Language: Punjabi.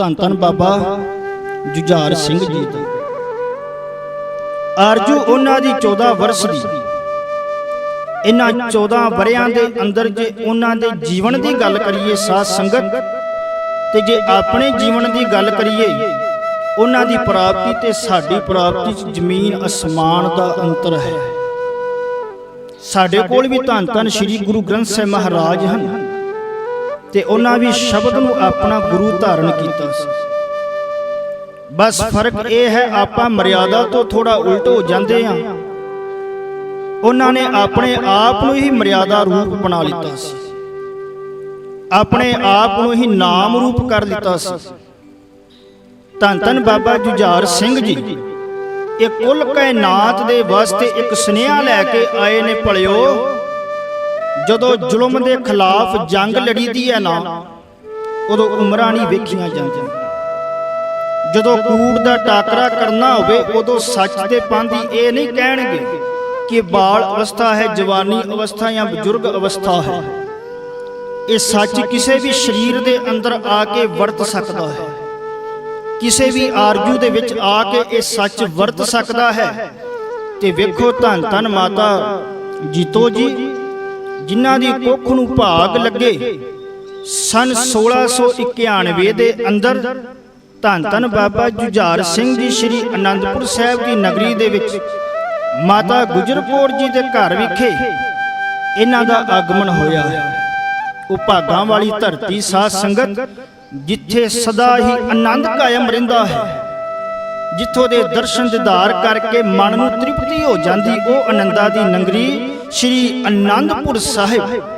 ਧੰਨ ਧੰਨ ਬਾਬਾ ਜੁਝਾਰ ਸਿੰਘ ਜੀ ਦਾ। ਆਰਜੂ ਉਹਨਾਂ ਦੀ 14 ਵਰਸ ਦੀ। ਇਹਨਾਂ 14 ਵਰਿਆਂ ਦੇ ਅੰਦਰ ਜੇ ਉਹਨਾਂ ਦੇ ਜੀਵਨ ਦੀ ਗੱਲ ਕਰੀਏ ਸਾਧ ਸੰਗਤ, ਤੇ ਜੇ ਆਪਣੇ ਜੀਵਨ ਦੀ ਗੱਲ ਕਰੀਏ, ਉਹਨਾਂ ਦੀ ਪ੍ਰਾਪਤੀ ਤੇ ਸਾਡੀ ਪ੍ਰਾਪਤੀ 'ਚ ਜ਼ਮੀਨ ਅਸਮਾਨ ਦਾ ਅੰਤਰ ਹੈ। ਸਾਡੇ ਕੋਲ ਵੀ ਧੰਨ ਧੰਨ ਸ੍ਰੀ ਗੁਰੂ ਗ੍ਰੰਥ ਸਾਹਿਬ ਮਹਾਰਾਜ ਹਨ। ਤੇ ਉਹਨਾਂ ਵੀ ਸ਼ਬਦ ਨੂੰ ਆਪਣਾ ਗੁਰੂ ਧਾਰਨ ਕੀਤਾ ਸੀ। ਬਸ ਫ਼ਰਕ ਇਹ ਹੈ, ਆਪਾਂ ਮਰਿਆਦਾ ਤੋਂ ਥੋੜਾ ਉਲਟ ਹੋ ਜਾਂਦੇ ਆ ਉਹਨਾਂ ਨੇ ਆਪਣੇ ਆਪ ਨੂੰ ਹੀ ਮਰਿਆਦਾ ਰੂਪ ਬਣਾ ਲਿੱਤਾ ਸੀ। ਆਪਣੇ ਆਪ ਨੂੰ ਹੀ ਨਾਮ ਰੂਪ ਕਰ ਲਿੱਤਾ ਸੀ। ਧੰਨ ਧੰਨ ਬਾਬਾ ਜੁਝਾਰ ਸਿੰਘ ਜੀ। ਇਹ ਕੁੱਲ ਕਾਇਨਾਤ ਦੇ ਵਾਸਤੇ ਇੱਕ ਸੁਨੇਹਾ ਲੈ ਕੇ ਆਏ ਨੇ, ਭਲਿਓ। ਜਦੋਂ ਜ਼ੁਲਮ ਦੇ ਖਿਲਾਫ ਜੰਗ ਲੜੀਦੀ ਹੈ ਨਾ, ਉਦੋਂ ਉਮਰਾਂ ਨਹੀਂ ਵੇਖੀਆਂ ਜਾਂਦੀਆਂ। ਜਦੋਂ ਕੂੜ ਦਾ ਟਾਕਰਾ ਕਰਨਾ ਹੋਵੇ, ਉਦੋਂ ਸੱਚ ਦੇ ਪੰਥੀ ਇਹ ਨਹੀਂ ਕਹਿਣਗੇ ਕਿ ਬਾਲ ਅਵਸਥਾ ਹੈ, ਜਵਾਨੀ ਅਵਸਥਾ ਜਾਂ ਬਜ਼ੁਰਗ ਅਵਸਥਾ ਹੈ। ਇਹ ਸੱਚ ਕਿਸੇ ਵੀ ਸਰੀਰ ਦੇ ਅੰਦਰ ਆ ਕੇ ਵਰਤ ਸਕਦਾ ਹੈ। ਕਿਸੇ ਵੀ ਆਰਜੂ ਦੇ ਵਿੱਚ ਆ ਕੇ ਇਹ ਸੱਚ ਵਰਤ ਸਕਦਾ ਹੈ। ਤੇ ਵੇਖੋ ਧੰਨ ਧੰਨ ਮਾਤਾ ਜੀਤੋ ਜੀ ਜਿਨ੍ਹਾਂ ਦੀ ਕੁੱਖ ਨੂੰ ਭਾਗ ਲੱਗੇ ਸਨ 1691 ਦੇ ਅੰਦਰ ਧੰਨ ਧੰਨ ਬਾਬਾ ਜੁਝਾਰ ਸਿੰਘ ਜੀ ਸ੍ਰੀ ਅਨੰਦਪੁਰ ਸਾਹਿਬ ਦੀ ਨਗਰੀ ਦੇ ਵਿੱਚ ਮਾਤਾ ਗੁਜਰ ਕੌਰ ਜੀ ਦੇ ਘਰ ਵਿਖੇ ਇਹਨਾਂ ਦਾ ਆਗਮਨ ਹੋਇਆ। ਉਹ ਭਾਗਾਂ ਵਾਲੀ ਧਰਤੀ ਸਾਧ ਸੰਗਤ ਜਿੱਥੇ ਸਦਾ ਹੀ ਆਨੰਦ ਕਾਇਮ ਰਹਿੰਦਾ ਹੈ। ਜਿੱਥੋਂ ਦੇ ਦਰਸ਼ਨ ਦਿਦਾਰ ਕਰਕੇ ਮਨ ਨੂੰ ਤ੍ਰਿਪਤੀ ਹੋ ਜਾਂਦੀ ਉਹ ਆਨੰਦਾ ਦੀ ਨਗਰੀ ਸ੍ਰੀ ਅਨੰਦਪੁਰ ਸਾਹਿਬ।